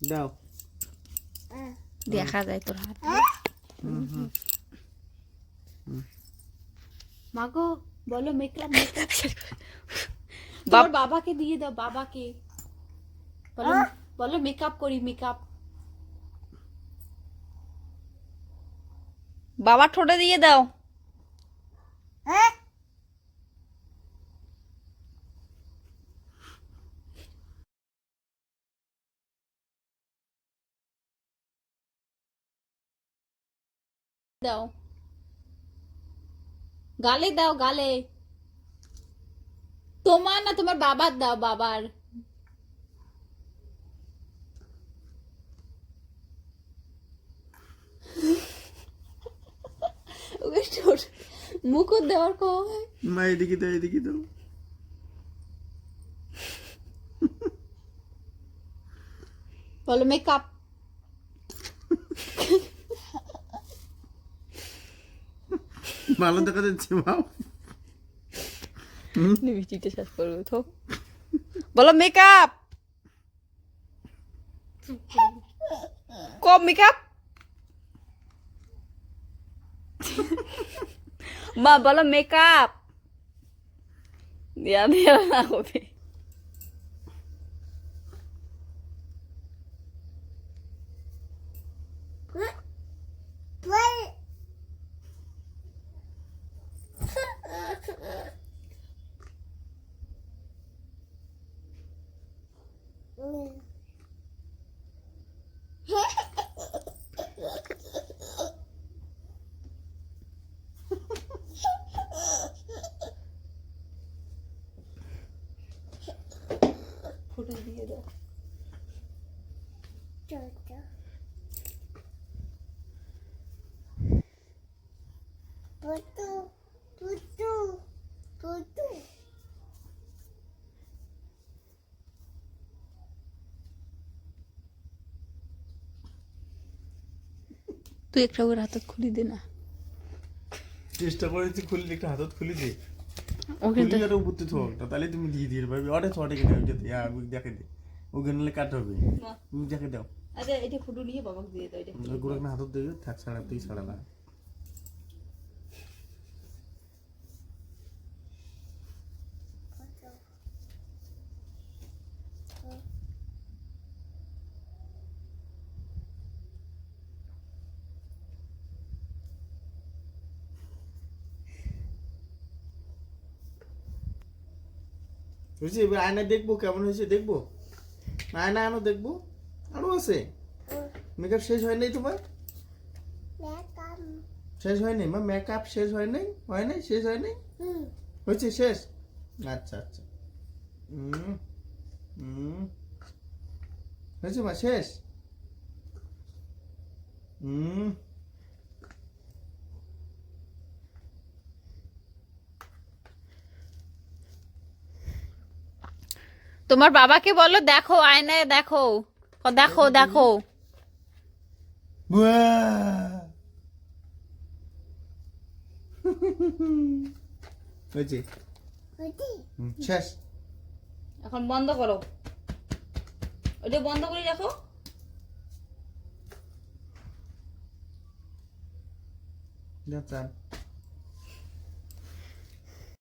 দাও। দেখা যায় তোর হাত। মাগো বলো মেকআপ মেকআপ। তোমার বাবাকে দিয়ে দাও বাবাকে। বলো বলো মেকআপ করি মেকআপ। বাবা ঠোঁটে দিয়ে দাও। দাও গালে দাও গালে তোমার না তোমার বাবার দাও বাবার ওকে ঠোঁট মুকুট দেওয়ার কম মা এদিকে দাও এদিকে দাও বলো মেকআপ ভালো দেখা যাচ্ছে শেষ করব তো বলো মেকআপ কম মেকআপ মা, বলো মেকআপ দেয়া দেয়া, না হবে। ফুটে দিয়ে দাও তুই একটা ওর হাতত খুলি দে না। চেষ্টা করেছি খুলি একটু হাতত খুলি দে। ওকে খুলি আর উপরতে থাক তাহলে তুমি দিয়ে দিয়ে পারবে। অনেক ছটে কিনে ওইটা দিয়ে আর দেখে দে। ওকে নিলে কাট হবে। তুমি দেখে দাও। আচ্ছা এটা ফটো নিয়ে বাবাকে দিয়ে দাও এটা ওই গুলো হাতত দেবে থাক ছাড়া তুই ছাড়া না। বুঝছি এবার আয়না দেখব কেমন হয়েছে দেখব? আয়না আনো দেখব? আরও আছে। মেকআপ শেষ হয় নাই তোমার? শেষ হয় নাই? মা মেকআপ শেষ হয় নাই? হয় নাই? শেষ হয় নাই? হয়েছে শেষ? আচ্ছা আচ্ছা। হুম হুম। হয়েছে মা শেষ? হুম। তোমার বাবাকে বলো দেখো আয়নায় দেখো। দেখো দেখো। শেষ। এখন বন্ধ করো। ওটা বন্ধ করে রাখো। যা চান